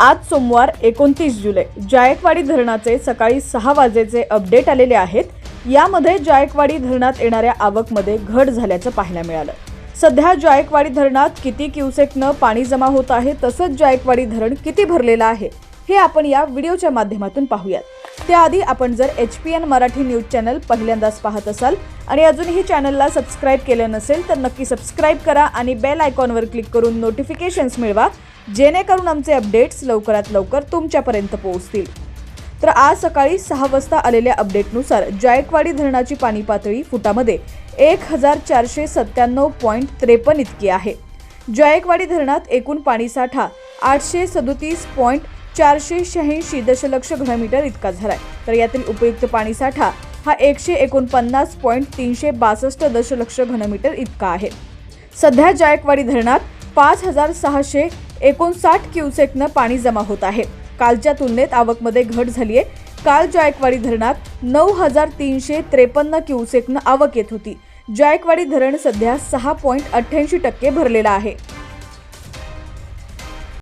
आज सोमवार एकोणतीस जुलै. जायकवाडी धरणाचे सकाळी सहा वाजेचे अपडेट आलेले आहेत. यामध्ये जायकवाडी धरणात येणाऱ्या आवकमध्ये घट झाल्याचं पाहायला मिळालं. सध्या जायकवाडी धरणात किती क्युसेकनं पाणी जमा होत आहे तसंच जायकवाडी धरण किती भरलेलं आहे हे आपण या व्हिडिओच्या माध्यमातून पाहूयात. त्याआधी आपण जर H P N Marathi news channel पहिल्यांदाच पाहत असाल आणि अजूनही चॅनलला सबस्क्राईब केलं नसेल तर नक्की सबस्क्राईब करा आणि बेल आयकॉनवर क्लिक करून नोटिफिकेशन्स मिळवा जेणेकरून आमचे अपडेट्स लवकरात लवकर तुमच्यापर्यंत पोहोचतील. तर आज सकाळी सहा वाजता आलेल्या अपडेटनुसार जायकवाडी धरणाची पाणी पातळी फुटामध्ये एक हजार चारशे सत्त्याण्णव पॉईंट त्रेपन्न इतकी आहे. जायकवाडी धरणात एकूण पाणीसाठा आठशे सदोतीस पॉईंट चारशे शहाऐंशी दशलक्ष घनमीटर इतका झालाय. तर यातील उपयुक्त पाणीसाठा हा एकशे एकोणपन्नास पॉईंट तीनशे बासष्ट दशलक्ष घनमीटर इतका आहे. सध्या जायकवाडी धरणात पाच हजार सहाशे एकोणसाठ क्युसेकनं पाणी जमा होत आहे. कालच्या तुलनेत आवकमध्ये घट झाली आहे काल जायकवाडी धरणात नऊ हजार तीनशे त्रेपन्न क्युसेकनं आवक येत होती. जायकवाडी धरण सध्या सहा पॉईंट अठ्ठ्याऐंशी टक्के भरलेलं आहे.